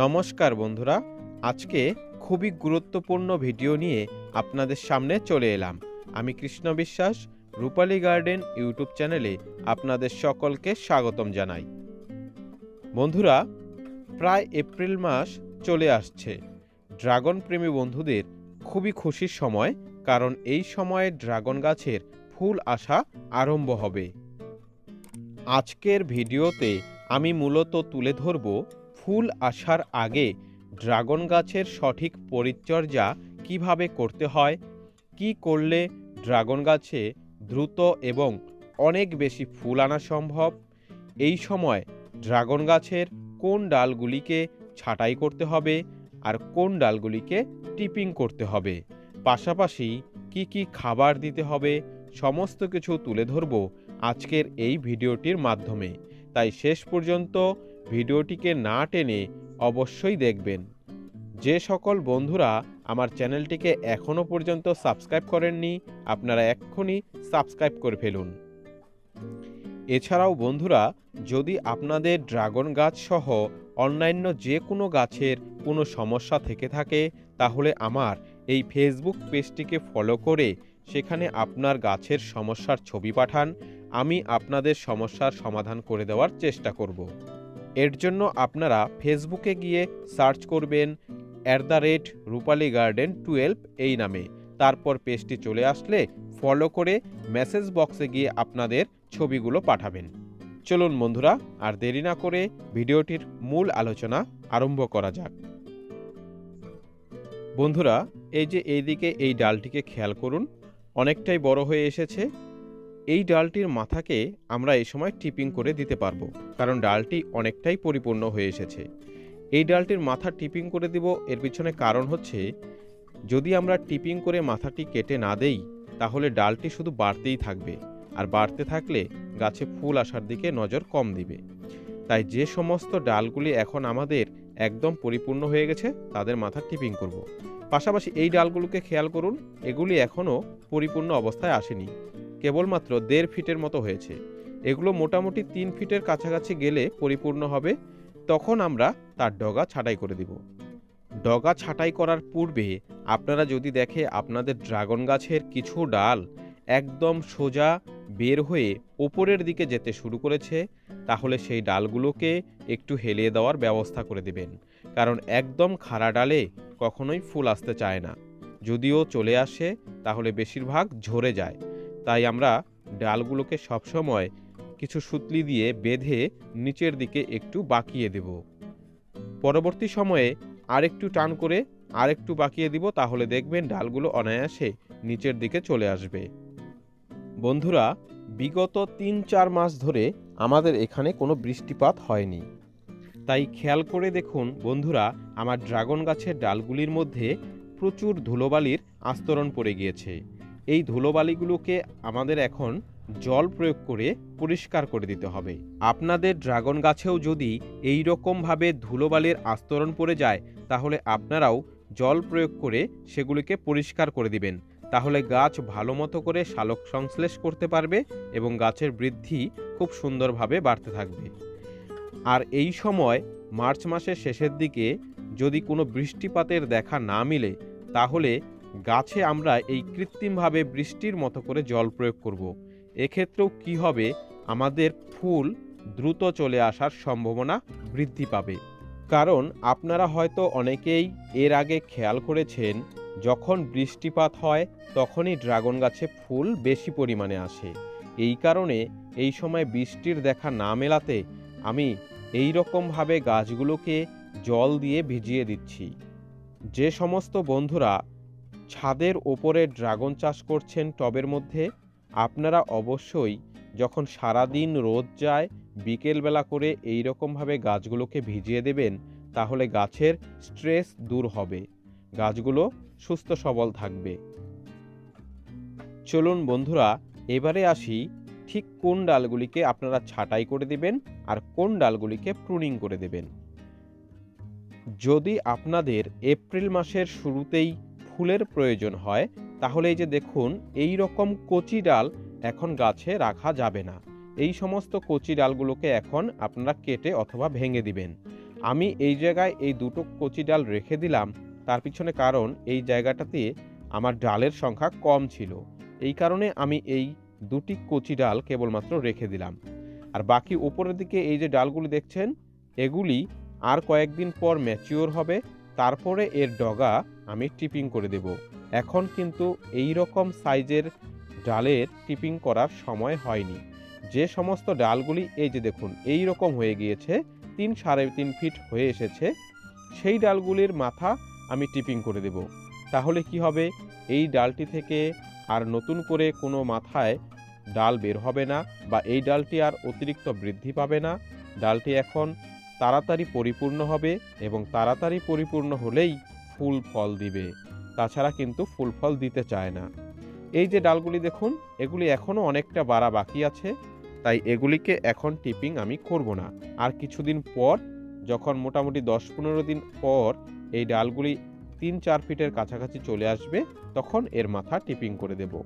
নমস্কার বন্ধুরা, আজকে খুবই গুরুত্বপূর্ণ ভিডিও নিয়ে আপনাদের সামনে চলে এলাম। আমি কৃষ্ণ বিশ্বাস, রূপালী গার্ডেন ইউটিউব চ্যানেলে আপনাদের সকলকে স্বাগতম জানাই। বন্ধুরা, প্রায় এপ্রিল মাস চলে আসছে। ড্রাগন প্রেমী বন্ধুদের খুবই খুশির সময়, কারণ এই সময়ে ড্রাগন গাছের ফুল আসা আরম্ভ হবে। আজকের ভিডিওতে আমি মূলত তুলে ধরব ফুল আসার আগে ড্রাগন গাছের সঠিক পরিচর্যা কীভাবে করতে হয়? কি করলে ড্রাগন গাছে দ্রুত এবং অনেক বেশি ফুল আনা সম্ভব? এই সময় ড্রাগন গাছের কোন ডালগুলিকে ছাঁটাই করতে হবে আর কোন ডালগুলিকে টিপিং করতে হবে? পাশাপাশি কি কি খাবার দিতে হবে? সমস্ত কিছু তুলে ধরব আজকের এই ভিডিওটির মাধ্যমে। তাই শেষ পর্যন্ত ভিডিওটিকে না টেনে অবশ্যই দেখবেন। যে সকল বন্ধুরা আমার চ্যানেলটিকে এখনও পর্যন্ত সাবস্ক্রাইব করেননি, আপনারা এক্ষুনি সাবস্ক্রাইব করে ফেলুন। এছাড়াও বন্ধুরা, যদি আপনাদের ড্রাগন গাছ সহ অন্যান্য যে কোনো গাছের কোনো সমস্যা থেকে থাকে, তাহলে আমার এই ফেসবুক পেজটিকে ফলো করে সেখানে আপনার গাছের সমস্যার ছবি পাঠান, আমি আপনাদের সমস্যার সমাধান করে দেওয়ার চেষ্টা করব। এর জন্য আপনারা ফেসবুকে গিয়ে সার্চ করবেন at the rate Rupali garden twelve এই নামে। তারপর পেজটি চলে আসলে ফলো করে মেসেজ বক্সে গিয়ে আপনাদের ছবিগুলো পাঠাবেন। চলুন বন্ধুরা, আর দেরি না করে ভিডিওটির মূল আলোচনা আরম্ভ করা যাক। বন্ধুরা, এই যে এইদিকে এই ডালটিকে খেয়াল করুন, অনেকটাই বড় হয়ে এসেছে। এই ডালটির মাথাকে আমরা এই সময় টিপিং করে দিতে পারব, কারণ ডালটি অনেকটাই পরিপূর্ণ হয়ে এসেছে। এই ডালটির মাথা টিপিং করে দিব, এর পিছনে কারণ হচ্ছে, যদি আমরা টিপিং করে মাথাটি কেটে না দেই, তাহলে ডালটি শুধু বাড়তেই থাকবে, আর বাড়তে থাকলে গাছে ফুল আসার দিকে নজর কম দিবে। তাই যে সমস্ত ডালগুলি এখন আমাদের একদম পরিপূর্ণ হয়ে গেছে, তাদের মাথা টিপিং করব। পাশাপাশি এই ডালগুলোকে খেয়াল করুন, এগুলি এখনও পরিপূর্ণ অবস্থায় আসেনি। কেবলমাত্র দেড় ফিটের মতো হয়েছে। এগুলো মোটামুটি তিন ফিটের কাছাকাছি গেলে পরিপূর্ণ হবে। তখন আমরা তার ডগা ছাঁটাই করে দিব। ডগা ছাঁটাই করার পূর্বে আপনারা যদি দেখে আপনাদের ড্রাগন গাছের কিছু ডাল একদম সোজা বের হয়ে ওপরের দিকে যেতে শুরু করেছে, তাহলে সেই ডালগুলোকে একটু হেলিয়ে দেওয়ার ব্যবস্থা করে দিবেন। কারণ একদম খাড়া ডালে কখনোই ফুল আসতে চায় না। যদিও চলে আসে, তাহলে বেশিরভাগ ঝরে যায়। তাই আমরা ডালগুলোকে সবসময় কিছু সুতলি দিয়ে বেঁধে নিচের দিকে একটু বাঁকিয়ে দেব। পরবর্তী সময়ে আরেকটু টান করে আরেকটু বাঁকিয়ে দিব, তাহলে দেখবেন ডালগুলো অনায়াসে নিচের দিকে চলে আসবে। বন্ধুরা, বিগত তিন চার মাস ধরে আমাদের এখানে কোনো বৃষ্টিপাত হয়নি। তাই খেয়াল করে দেখুন বন্ধুরা, আমার ড্রাগন গাছের ডালগুলির মধ্যে প্রচুর ধুলোবালির আস্তরণ পড়ে গিয়েছে। এই ধুলোবালিগুলোকে আমাদের এখন জল প্রয়োগ করে পরিষ্কার করে দিতে হবে। আপনাদের ড্রাগন গাছেও যদি এই রকমভাবে ধুলোবালির আস্তরণ পড়ে যায়, তাহলে আপনারাও জল প্রয়োগ করে সেগুলিকে পরিষ্কার করে দিবেন। তাহলে গাছ ভালো মতো করে শালক সংশ্লেষ করতে পারবে এবং গাছের বৃদ্ধি খুব সুন্দরভাবে বাড়তে থাকবে। আর এই সময় মার্চ মাসের শেষের দিকে যদি কোনো বৃষ্টিপাতের দেখা না মিলে, তাহলে গাছে আমরা এই কৃত্রিমভাবে বৃষ্টির মতো করে জল প্রয়োগ করব। এক্ষেত্রেও কি হবে? আমাদের ফুল দ্রুত চলে আসার সম্ভাবনা বৃদ্ধি পাবে। কারণ আপনারা হয়তো অনেকেই এর আগে খেয়াল করেছেন, যখন বৃষ্টিপাত হয়, তখনই ড্রাগন গাছে ফুল বেশি পরিমাণে আসে। এই কারণে এই সময় বৃষ্টির দেখা না মেলাতে আমি এই রকমভাবে গাছগুলোকে জল দিয়ে ভিজিয়ে দিচ্ছি। যে সমস্ত বন্ধুরা ছাদের ওপরে ড্রাগন চাষ করছেন টবের মধ্যে, আপনারা অবশ্যই যখন সারাদিন রোদ যায়, বিকেলবেলা করে এই রকমভাবে গাছগুলোকে ভিজিয়ে দেবেন, তাহলে গাছের স্ট্রেস দূর হবে। গাছগুলো সুস্থ সবল থাকবে। চলুন বন্ধুরা, এবারে আসি ঠিক কোন ডালগুলিকে আপনারা ছাঁটাই করে দেবেন আর কোন ডালগুলিকে প্রুনিং করে দেবেন। যদি আপনাদের এপ্রিল মাসের শুরুতেই ফুলের প্রয়োজন হয়, তাহলে এই যে দেখুন, এই রকম কচি ডাল এখন গাছে রাখা যাবে না। এই সমস্ত কচি ডালগুলোকে এখন আপনারা কেটে অথবা ভেঙে দিবেন। আমি এই জায়গায় এই দুটো কচি ডাল রেখে দিলাম, তার পিছনে কারণ এই জায়গাটাতে আমার ডালের সংখ্যা কম ছিল। এই কারণে আমি এই দুটি কচি ডাল কেবলমাত্র রেখে দিলাম। আর বাকি উপরের দিকে এই যে ডালগুলি দেখছেন, এগুলি আর কয়েকদিন পর ম্যাচিওর হবে, তারপরে এর ডগা আমি টিপিং করে দেব। এখন কিন্তু এই রকম সাইজের ডালের টিপিং করার সময় হয়নি। যে সমস্ত ডালগুলি এই যে দেখুন, এই রকম হয়ে গিয়েছে, তিন সাড়ে তিন ফিট হয়ে এসেছে, সেই ডালগুলির মাথা আমি টিপিং করে দেব। তাহলে কি হবে? এই ডালটি থেকে আর নতুন করে কোনো মাথায় ডাল বের হবে না বা এই ডালটি আর অতিরিক্ত বৃদ্ধি পাবে না। ডালটি এখন তাড়াতাড়ি পরিপূর্ণ হবে এবং তাড়াতাড়ি পরিপূর্ণ হলেই ফুল ফল দিবে। তাছাড়া কিন্তু ফুল ফল দিতে চায় না। এই যে ডালগুলি দেখুন, এগুলি এখনও অনেকটা বাড়া বাকি আছে, তাই এগুলিকে এখন টিপিং আমি করব না। আর কিছুদিন পর, যখন মোটামুটি দশ পনেরো দিন পর এই ডালগুলি তিন চার ফিটের কাছাকাছি চলে আসবে, তখন এর মাথা টিপিং করে দেব।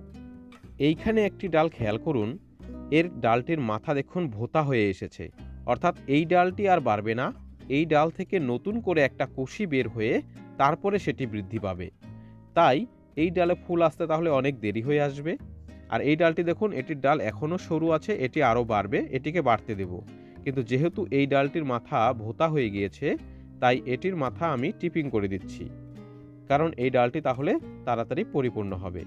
এইখানে একটি ডাল খেয়াল করুন, এর ডালটির মাথা দেখুন ভোতা হয়ে এসেছে। অর্থাৎ এই ডালটি আর বাড়বে না, এই ডাল থেকে নতুন করে একটা কুশি বের হয়ে তারপরে সেটি বৃদ্ধি পাবে। তাই এই ডালে ফুল আসতে তাহলে অনেক দেরি হয়ে আসবে। আর এই ডালটি দেখুন, এটির ডাল এখনও সরু আছে, এটি আরও বাড়বে, এটিকে বাড়তে দেব। কিন্তু যেহেতু এই ডালটির মাথা ভোতা হয়ে গিয়েছে, তাই এটির মাথা আমি টিপিং করে দিচ্ছি। কারণ এই ডালটি তাহলে তাড়াতাড়ি পরিপূর্ণ হবে।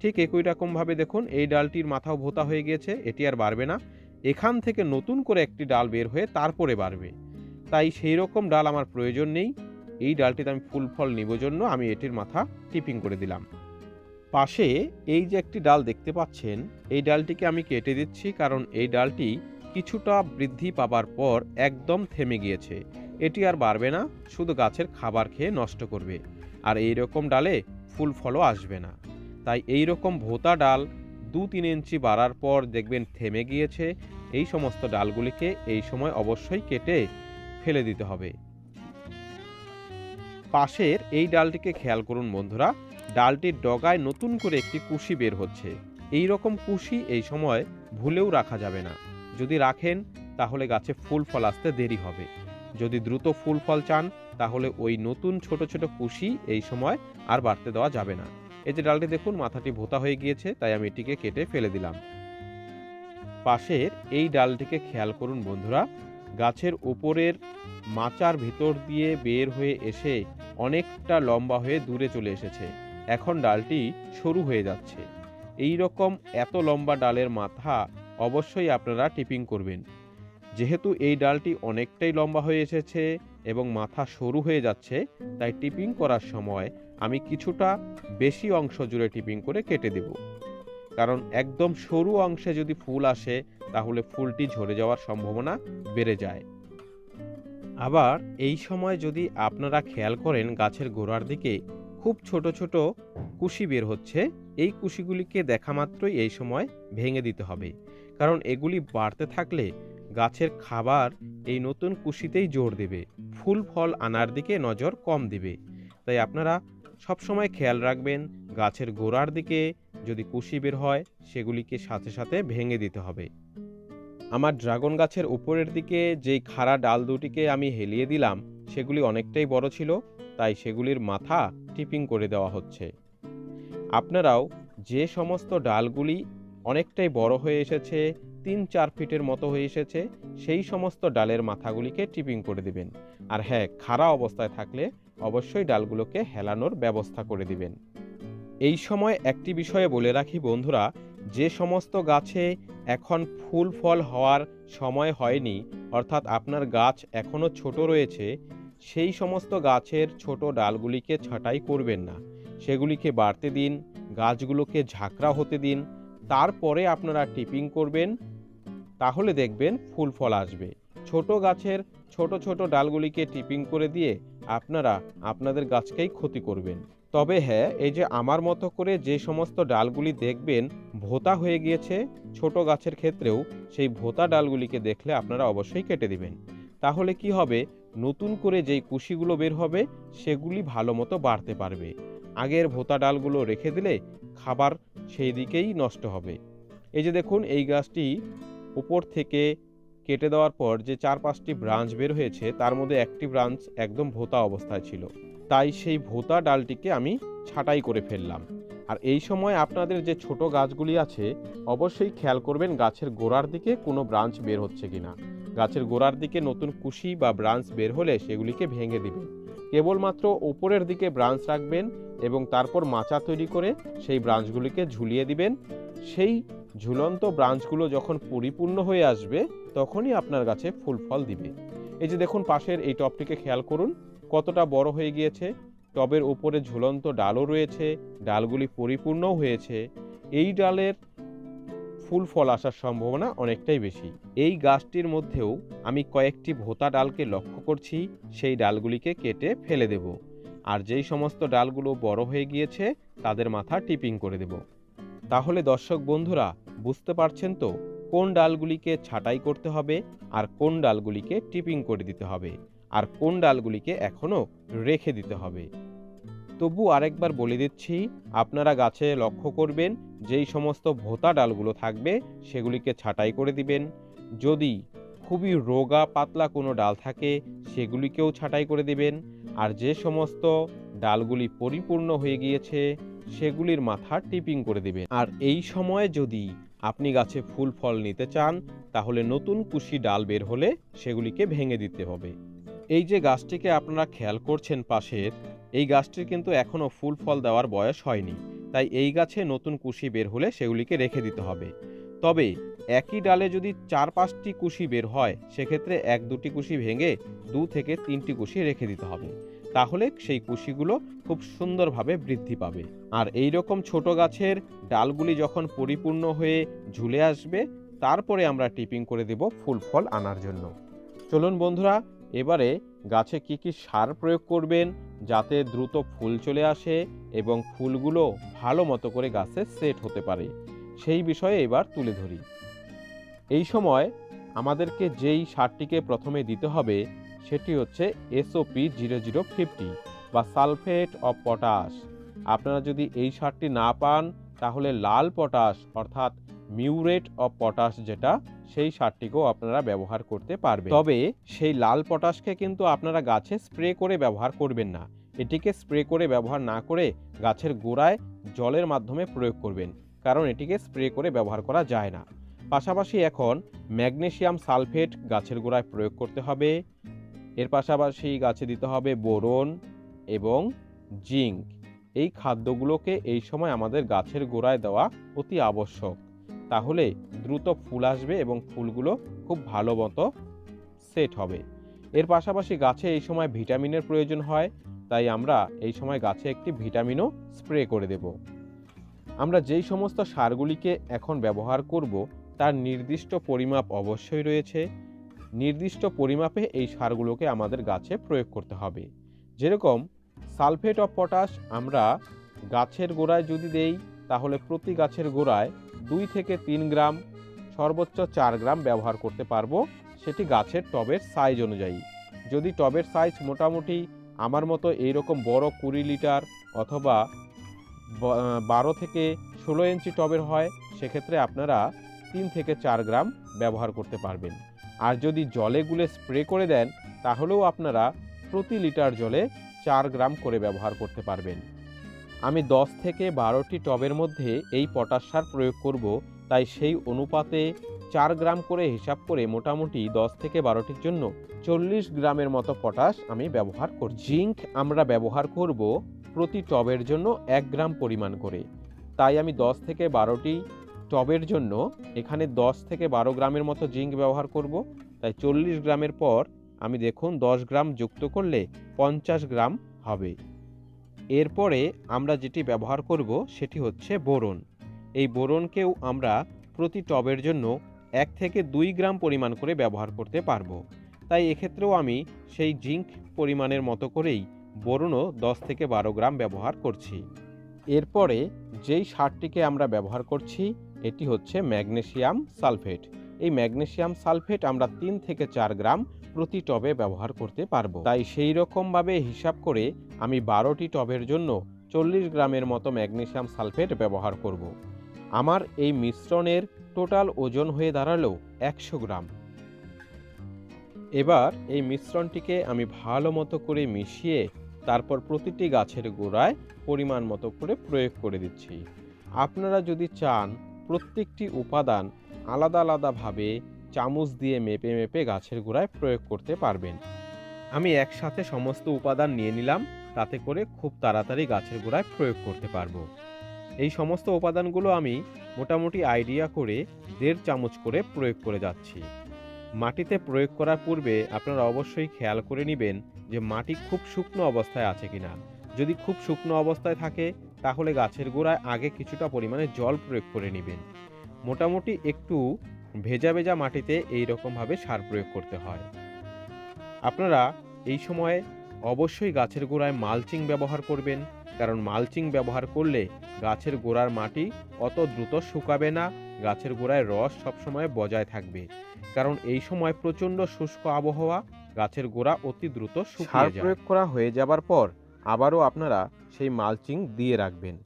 ঠিক একই রকমভাবে দেখুন, এই ডালটির মাথাও ভোতা হয়ে গিয়েছে, এটি আর বাড়বে না। এখান থেকে নতুন করে একটি ডাল বের হয়ে তারপরে বাড়বে। তাই সেই রকম ডাল আমার প্রয়োজন নেই। এই ডালটিতে আমি ফুল ফল নিব জন্য আমি এটির মাথা টিপিং করে দিলাম। পাশে এই যে একটি ডাল দেখতে পাচ্ছেন, এই ডালটিকে আমি কেটে দিচ্ছি কারণ এই ডালটি কিছুটা বৃদ্ধি পাবার পর একদম থেমে গিয়েছে। এটি আর বাড়বে না, শুধু গাছের খাবার খেয়ে নষ্ট করবে। আর এই রকম ডালে ফুল ফলও আসবে না। তাই এই রকম ভোতা ডাল দু তিন ইঞ্চি বাড়ার পর দেখবেন থেমে গিয়েছে। এই সমস্ত ডালগুলিকে এই সময় অবশ্যই কেটে ফেলে দিতে হবে। পাশের এই ডালটিকে খেয়াল করুন বন্ধুরা। ডালটির ডগায় নতুন করে একটি কুশি বের হচ্ছে। এই রকম কুশি এই সময় ভুলেও রাখা যাবে না। যদি রাখেন, তাহলে গাছে ফুল ফল আসতে দেরি হবে। যদি দ্রুত ফুল ফল চান, তাহলে ওই নতুন ছোট ছোট কুশি এই সময় আর বাড়তে দেওয়া যাবে না। এই যে ডালটি দেখুন, মাথাটি ভোতা হয়ে গিয়েছে, তাই আমি এটিকে কেটে ফেলে দিলাম। পাশের এই ডালটিকে খেয়াল করুন বন্ধুরা। গাছের উপরের মাচার ভিতর দিয়ে বের হয়ে এসে অনেকটা লম্বা হয়ে দূরে চলে এসেছে। এখন ডালটি সরু হয়ে যাচ্ছে। এই রকম এত লম্বা ডালের মাথা অবশ্যই আপনারা টিপিং করবেন। যেহেতু এই ডালটি অনেকটাই লম্বা হয়ে এসেছে এবং মাথা সরু হয়ে যাচ্ছে, তাই টিপিং করার সময় আমি কিছুটা বেশি অংশ জুড়ে টিপিং করে কেটে দেব। কারণ একদম সরু অংশে যদি ফুল আসে, তাহলে ফুলটি ঝরে যাওয়ার সম্ভাবনা বেড়ে যায়। আবার এই সময় যদি আপনারা খেয়াল করেন, গাছের গোড়ার দিকে খুব ছোট ছোট কুশি বের হচ্ছে। এই কুশিগুলিকে দেখা মাত্রই এই সময় ভেঙে দিতে হবে। কারণ এগুলি বাড়তে থাকলে গাছের খাবার এই নতুন কুশিতেই জোর দেবে। ফুল, ফল আনার দিকে নজর কম দিবে। তাই আপনারা সবসময় খেয়াল রাখবেন, গাছের গোড়ার দিকে যদি কুশি বের হয়, সেগুলিকে সাথে সাথে ভেঙে দিতে হবে। আমার ড্রাগন গাছের উপরের দিকে যেই খাড়া ডাল দুটিকে আমি হেলিয়ে দিলাম, সেগুলি অনেকটাই বড় ছিল, তাই সেগুলির মাথা টিপিং করে দেওয়া হচ্ছে। আপনারাও যে সমস্ত ডালগুলি অনেকটাই বড় হয়ে এসেছে তিন চার ফিটের মতো হয়ে এসেছে, সেই সমস্ত ডালের মাথাগুলিকে টিপিং করে দিবেন। আর হ্যাঁ খাড়া অবস্থায় থাকলে অবশ্যই ডালগুলোকে হেলানোর ব্যবস্থা করে দিবেন। এই সময় একটি বিষয়ে বলে রাখি বন্ধুরা যে সমস্ত গাছে এখন ফুল ফল হওয়ার সময় হয়নি, অর্থাৎ আপনার গাছ এখনও ছোট রয়েছে, সেই সমস্ত গাছের ছোট ডালগুলিকে ছাঁটাই করবেন না। সেগুলিকে বাড়তে দিন, গাছগুলোকে ঝাঁকড়া হতে দিন, তারপরে আপনারা টিপিং করবেন, তাহলে দেখবেন ফুল ফল আসবে। ছোট গাছের ছোট ছোট ডালগুলিকে টিপিং করে দিয়ে আপনারা আপনাদের গাছকেই ক্ষতি করবেন। তবে হ্যাঁ এই যে আমার মতো করে যে সমস্ত ডালগুলি দেখবেন, ভোতা হয়ে গিয়েছে ছোট গাছের ক্ষেত্রেও, সেই ভোতা ডালগুলিকে দেখলে আপনারা অবশ্যই কেটে দিবেন। তাহলে কি হবে? নতুন করে যেই কুশিগুলো বের হবে, সেগুলি ভালো মতো বাড়তে পারবে। আগের ভোতা ডালগুলো রেখে দিলে খাবার সেই দিকেই নষ্ট হবে। এই যে দেখুন, এই গাছটি উপর থেকে কেটে দেওয়ার পর যে চার পাঁচটি ব্রাঞ্চ বের হয়েছে, তার মধ্যে একটি ব্রাঞ্চ একদম ভোতা অবস্থায় ছিল। তাই সেই ভোতা ডালটিকে আমি ছাটাই করে ফেললাম। আর এই সময় আপনাদের যে ছোট গাছগুলি আছে, অবশ্যই খেয়াল করবেন গাছের গোড়ার দিকে কোনো ব্রাঞ্চ বের হচ্ছে কিনা। গাছের গোড়ার দিকে নতুন কুশি বা ব্রাঞ্চ বের হলে সেগুলিকে ভেঙে দিবেন। কেবলমাত্র ওপরের দিকে ব্রাঞ্চ রাখবেন এবং তারপর মাচা তৈরি করে সেই ব্রাঞ্চগুলিকে ঝুলিয়ে দিবেন। সেই ঝুলন্ত ব্রাঞ্চগুলো যখন পরিপূর্ণ হয়ে আসবে, তখনই আপনার গাছে ফুল ফল দিবে। এই যে দেখুন, পাশের এই টপটিকে খেয়াল করুন, কতটা বড় হয়ে গিয়েছে। টবের উপরে ঝুলন্ত ডালও রয়েছে, ডালগুলি পরিপূর্ণও হয়েছে। এই ডালের ফুল ফল আসার সম্ভাবনা অনেকটাই বেশি। এই গাছটির মধ্যেও আমি কয়েকটি ভোতা ডালকে লক্ষ্য করছি, সেই ডালগুলিকে কেটে ফেলে দেব। আর যেই সমস্ত ডালগুলো বড় হয়ে গিয়েছে, তাদের মাথা টিপিং করে দেব। তাহলে দর্শক বন্ধুরা, বুঝতে পারছেন তো কোন ডালগুলিকে ছাঁটাই করতে হবে আর কোন ডালগুলিকে টিপিং করে দিতে হবে? আর কোন ডালগুলিকে এখনও রেখে দিতে হবে? তবু আরেকবার বলে দিচ্ছি, আপনারা গাছে লক্ষ্য করবেন, যেই সমস্ত ভোতা ডালগুলো থাকবে, সেগুলিকে ছাঁটাই করে দিবেন। যদি খুবই রোগা পাতলা কোনো ডাল থাকে, সেগুলিকেও ছাঁটাই করে দিবেন। আর যে সমস্ত ডালগুলি পরিপূর্ণ হয়ে গিয়েছে, সেগুলির মাথা টিপিং করে দিবেন। আর এই সময়ে যদি আপনি গাছে ফুল ফল নিতে চান, তাহলে নতুন কুশি ডাল বের হলে সেগুলিকে ভেঙে দিতে হবে। এই যে গাছটিকে আপনারা খেয়াল করছেন পাশের এই গাছটির কিন্তু এখনও ফুল ফল দেওয়ার বয়স হয়নি, তাই এই গাছে নতুন কুশি বের হলে সেগুলিকে রেখে দিতে হবে। তবে একই ডালে যদি চার পাঁচটি কুশি বের হয়, সেক্ষেত্রে এক দুটি কুশি ভেঙে দু থেকে তিনটি কুশি রেখে দিতে হবে। তাহলে সেই কুশিগুলো খুব সুন্দরভাবে বৃদ্ধি পাবে। আর এই রকম ছোট গাছের ডালগুলি যখন পরিপূর্ণ হয়ে ঝুলে আসবে, তারপরে আমরা টিপিং করে দেব ফুল ফল আনার জন্য। চলুন বন্ধুরা এবারে গাছে কি কি সার প্রয়োগ করবেন যাতে দ্রুত ফুল চলে আসে এবং ফুলগুলো ভালো মতো করে গাছে সেট হতে পারে? সেই বিষয়ে এবার তুলে ধরি। এই সময় আমাদেরকে যেই সারটিকে প্রথমে দিতে হবে সেটি হচ্ছে এসওপি জিরো জিরো ফিফটি বা সালফেট অফ পটাশ। আপনারা যদি এই সারটি না পান তাহলে লাল পটাশ অর্থাৎ মিউরেট অফ পটাশ যেটা সেই সারটিকেও আপনারা ব্যবহার করতে পারবেন। তবে সেই লাল পটাশকে কিন্তু আপনারা গাছে স্প্রে করে ব্যবহার করবেন না। এটিকে স্প্রে করে ব্যবহার না করে গাছের গোড়ায় জলের মাধ্যমে প্রয়োগ করবেন কারণ এটিকে স্প্রে করে ব্যবহার করা যায় না। পাশাপাশি এখন ম্যাগনেসিয়াম সালফেট গাছের গোড়ায় প্রয়োগ করতে হবে। এর পাশাপাশি গাছে দিতে হবে বোরন এবং জিঙ্ক। এই খাদ্যগুলোকে এই সময় আমাদের গাছের গোড়ায় দেওয়া অতি আবশ্যক। তাহলে দ্রুত ফুল আসবে এবং ফুলগুলো খুব ভালো মতো সেট হবে। এর পাশাপাশি গাছে এই সময় ভিটামিনের প্রয়োজন হয়, তাই আমরা এই সময় গাছে একটি ভিটামিনও স্প্রে করে দেব। আমরা যেই সমস্ত সারগুলিকে এখন ব্যবহার করব, তার নির্দিষ্ট পরিমাপ অবশ্যই রয়েছে। নির্দিষ্ট পরিমাপে এই সারগুলোকে আমাদের গাছে প্রয়োগ করতে হবে। যেরকম সালফেট অফ পটাশ আমরা গাছের গোড়ায় যদি দেই তাহলে প্রতি গাছের গোড়ায় দুই থেকে তিন গ্রাম, সর্বোচ্চ চার গ্রাম ব্যবহার করতে পারব। সেটি গাছের টবের সাইজ অনুযায়ী। যদি টবের সাইজ মোটামুটি আমার মতো এইরকম বড় কুড়ি লিটার অথবা বারো থেকে ষোলো ইঞ্চি টবের হয়, সেক্ষেত্রে আপনারা তিন থেকে চার গ্রাম ব্যবহার করতে পারবেন। আর যদি জলে গুলে স্প্রে করে দেন, তাহলেও আপনারা প্রতি লিটার জলে চার গ্রাম করে ব্যবহার করতে পারবেন। আমি দশ থেকে বারোটি টবের মধ্যে এই পটাশ সার প্রয়োগ করব, তাই সেই অনুপাতে চার গ্রাম করে হিসাব করে মোটামুটি দশ থেকে বারোটির জন্য চল্লিশ গ্রামের মতো পটাশ আমি ব্যবহার করি জিঙ্ক আমরা ব্যবহার করব প্রতি টবের জন্য এক গ্রাম পরিমাণ করে। তাই আমি দশ থেকে বারোটি টবের জন্য এখানে দশ থেকে বারো গ্রামের মতো জিঙ্ক ব্যবহার করব। তাই চল্লিশ গ্রামের পর আমি দেখুন দশ গ্রাম যুক্ত করলে পঞ্চাশ গ্রাম হবে। এরপরে আমরা যেটি ব্যবহার করব সেটি হচ্ছে বোরন। এই বোরনকেও আমরা প্রতি টবের জন্য এক থেকে দুই গ্রাম পরিমাণ করে ব্যবহার করতে পারব। তাই এক্ষেত্রেও আমি সেই জিঙ্ক পরিমাণের মতো করেই বোরনও দশ থেকে বারো গ্রাম ব্যবহার করছি। এরপরে যেই সারটিকে আমরা ব্যবহার করছি, এটি হচ্ছে ম্যাগনেসিয়াম সালফেট। এই ম্যাগনেসিয়াম সালফেট আমরা তিন থেকে চার গ্রাম প্রতি টবে ব্যবহার করতে পারব। তাই সেই রকমভাবে হিসাব করে আমি বারোটি টবের জন্য চল্লিশ গ্রামের মতো ম্যাগনেসিয়াম সালফেট ব্যবহার করব। আমার এই মিশ্রণের টোটাল ওজন হয়ে দাঁড়াল একশো গ্রাম। এবার এই মিশ্রণটিকে আমি ভালো মতো করে মিশিয়ে তারপর প্রতিটি গাছের গোড়ায় পরিমাণ মতো করে প্রয়োগ করে দিচ্ছি। আপনারা যদি চান প্রত্যেকটি উপাদান আলাদা আলাদাভাবে চামচ দিয়ে মেপে মেপে গাছের গোড়ায় প্রয়োগ করতে পারবেন। আমি একসাথে সমস্ত উপাদান নিয়ে নিলাম, তাতে করে খুব তাড়াতাড়ি গাছের গোড়ায় প্রয়োগ করতে পারব। এই সমস্ত উপাদানগুলো আমি মোটামুটি আইডিয়া করে দেড় চামচ করে প্রয়োগ করে যাচ্ছি। মাটিতে প্রয়োগ করার পূর্বে আপনারা অবশ্যই খেয়াল করে নেবেন যে মাটি খুব শুকনো অবস্থায় আছে কিনা। যদি খুব শুকনো অবস্থায় থাকে, তাহলে গাছের গোড়ায় আগে কিছুটা পরিমাণে জল প্রয়োগ করে নেবেন। মোটামুটি একটু ভেজা ভেজা মাটিতে এই রকমভাবে সার প্রয়োগ করতে হয়। আপনারা এই সময়ে অবশ্যই গাছের গোড়ায় মালচিং ব্যবহার করবেন কারণ মালচিং ব্যবহার করলে গাছের গোড়ার মাটি অত দ্রুত শুকাবে না গাছের গোড়ায় রস সবসময় বজায় থাকবে। কারণ এই সময় প্রচণ্ড শুষ্ক আবহাওয়া গাছের গোড়া অতি দ্রুত সার প্রয়োগ করা হয়ে যাবার পর আবারও আপনারা সেই মালচিং দিয়ে রাখবেন।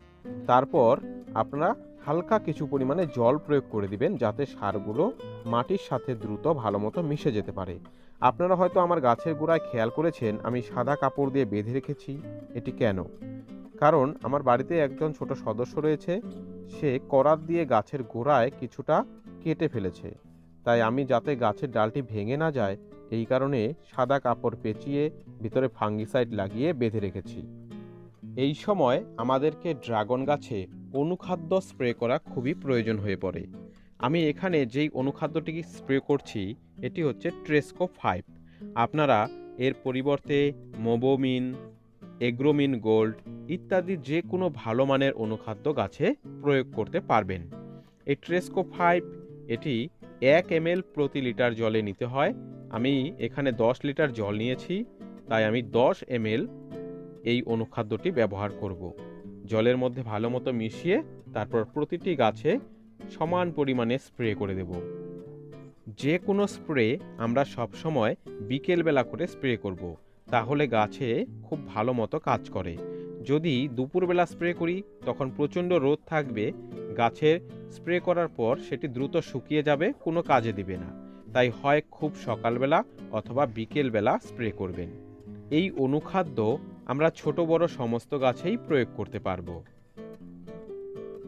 তারপর আপনারা হালকা কিছু পরিমাণে জল প্রয়োগ করে দিবেন যাতে সারগুলো মাটির সাথে দ্রুত ভালো মতো মিশে যেতে পারে। আপনারা হয়তো আমার গাছের গোড়ায় খেয়াল করেছেন, আমি সাদা কাপড় দিয়ে বেঁধে রেখেছি। এটি কেন? কারণ আমার বাড়িতে একজন ছোট সদস্য রয়েছে, সে করাত দিয়ে গাছের গোড়ায় কিছুটা কেটে ফেলেছে। তাই আমি যাতে গাছের ডালটি ভেঙে না যায়, এই কারণে সাদা কাপড় পেঁচিয়ে ভিতরে ফাঙ্গিসাইড লাগিয়ে বেঁধে রেখেছি। এই সময় আমাদেরকে ড্রাগন গাছে অনুখাদ্য স্প্রে করা খুবই প্রয়োজন হয়ে পড়ে। আমি এখানে যেই অনুখাদ্যটি স্প্রে করছি, এটি হচ্ছে ট্রেসকো ফাইভ আপনারা এর পরিবর্তে মোবোমিন এগ্রোমিন গোল্ড ইত্যাদি যে কোনো ভালো মানের অনুখাদ্য গাছে প্রয়োগ করতে পারবেন। এই ট্রেসকো ফাইভ এটি এক এম প্রতি লিটার জলে নিতে হয়। আমি এখানে দশ লিটার জল নিয়েছি, তাই আমি দশ এম এই অনুখাদ্যটি ব্যবহার করব। জলের মধ্যে ভালো মতো মিশিয়ে তারপর প্রতিটি গাছে সমান পরিমাণে স্প্রে করে দেব। যে কোনো স্প্রে আমরা সবসময় বিকেলবেলা করে স্প্রে করব, তাহলে গাছে খুব ভালো মতো কাজ করে। যদি দুপুরবেলা স্প্রে করি, তখন প্রচণ্ড রোদ থাকবে, গাছের স্প্রে করার পর সেটি দ্রুত শুকিয়ে যাবে, কোনো কাজে দিবে না। তাই হয় খুব সকালবেলা অথবা বিকেলবেলা স্প্রে করবেন। এই অনুখাদ্য আমরা ছোট বড় সমস্ত গাছেই প্রয়োগ করতে পারব।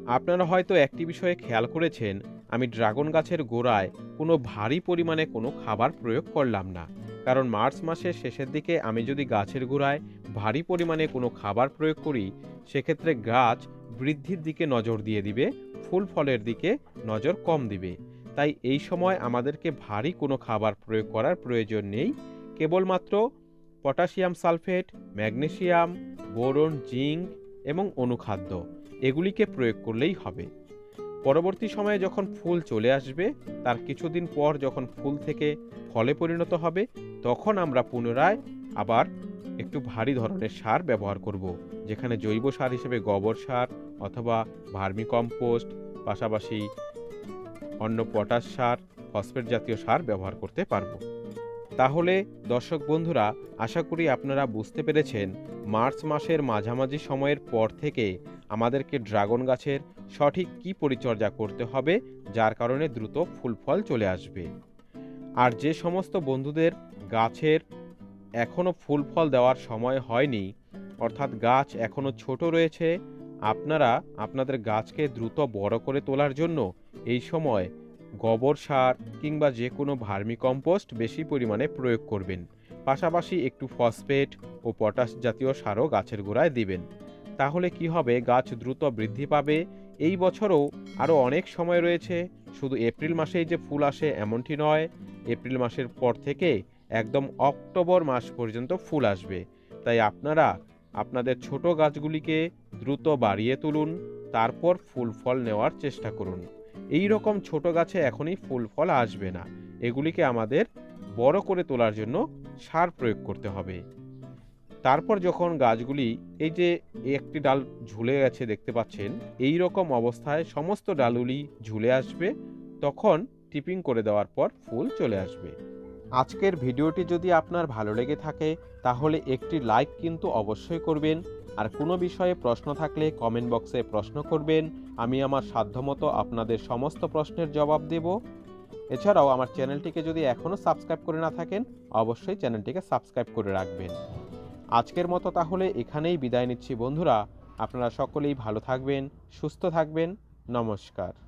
আপনারা হয়তো একটি বিষয়ে খেয়াল করেছেন, আমি ড্রাগন গাছের গোড়ায় কোনো ভারী পরিমাণে কোনো খাবার প্রয়োগ করলাম না। কারণ মার্চ মাসের শেষের দিকে আমি যদি গাছের গোড়ায় ভারী পরিমাণে কোনো খাবার প্রয়োগ করি, সেক্ষেত্রে গাছ বৃদ্ধির দিকে নজর দিয়ে দিবে, ফুল ফলের দিকে নজর কম দিবে। তাই এই সময় আমাদেরকে ভারী কোনো খাবার প্রয়োগ করার প্রয়োজন নেই। কেবলমাত্র potassium sulphate magnesium boron, zinc এবং অনুখাদ্য। এগুলিকে প্রয়োগ করলেই হবে। পরবর্তী সময়ে যখন ফুল চলে আসবে, তার কিছুদিন পর যখন ফুল থেকে ফলে পরিণত হবে, তখন আমরা পুনরায় আবার একটু ভারী ধরনের সার ব্যবহার করব, যেখানে জৈব সার হিসেবে গোবর সার অথবা ভার্মি কম্পোস্ট পাশাপাশি অন্য পটাশ সার, ফসফেট জাতীয় সার ব্যবহার করতে পারব। তাহলে, দর্শক বন্ধুরা, আশা করি আপনারা বুঝতে পেরেছেন, মার্চ মাসের মাঝামাঝি সময়ের পর থেকে আমাদেরকে ড্রাগন গাছের সঠিক কি পরিচর্যা করতে হবে, যার কারণে দ্রুত ফুল ফল চলে আসবে। আর যে সমস্ত বন্ধুদের গাছের এখনও ফুল ফল দেওয়ার সময় হয়নি, অর্থাৎ গাছ এখনও ছোট রয়েছে, আপনারা আপনাদের গাছকে দ্রুত বড় করে তোলার জন্য এই সময় গোবর সার কিংবা যে কোনো ভার্মি কম্পোস্ট বেশি পরিমাণে প্রয়োগ করবেন। পাশাপাশি একটু ফসফেট ও পটাশ জাতীয় সারও গাছের গোড়ায় দিবেন। তাহলে কি হবে? গাছ দ্রুত বৃদ্ধি পাবে। এই বছরও আরও অনেক সময় রয়েছে। শুধু এপ্রিল মাসেই যে ফুল আসে এমনটি নয়। এপ্রিল মাসের পর থেকে একদম অক্টোবর মাস পর্যন্ত ফুল আসবে। তাই আপনারা আপনাদের ছোট গাছগুলিকে দ্রুত বাড়িয়ে তুলুন। তারপর ফুল ফল নেওয়ার চেষ্টা করুন। এই রকম ছোট গাছে এখনই ফুল ফল আসবে না। এগুলিকে আমাদের বড় করে তোলার জন্য সার প্রয়োগ করতে হবে। তারপর যখন গাছগুলি এই যে একটি ডাল ঝুলে গেছে দেখতে পাচ্ছেন এই রকম অবস্থায় সমস্ত ডালগুলি ঝুলে আসবে, তখন টিপিং করে দেওয়ার পর ফুল চলে আসবে। আজকের ভিডিওটি যদি আপনার ভালো লেগে থাকে, তাহলে একটি লাইক কিন্তু অবশ্যই করবেন আর কোনো বিষয়ে প্রশ্ন থাকলে কমেন্ট বক্সে প্রশ্ন করবেন। আমি আমার সাধ্যমতো আপনাদের সমস্ত প্রশ্নের জবাব দেব। এছাড়াও আমার চ্যানেলটিকে যদি এখনও সাবস্ক্রাইব করে না থাকেন, অবশ্যই চ্যানেলটিকে সাবস্ক্রাইব করে রাখবেন। আজকের মতো তাহলে এখানেই বিদায় নিচ্ছি বন্ধুরা। আপনারা সকলেই ভালো থাকবেন, সুস্থ থাকবেন। নমস্কার।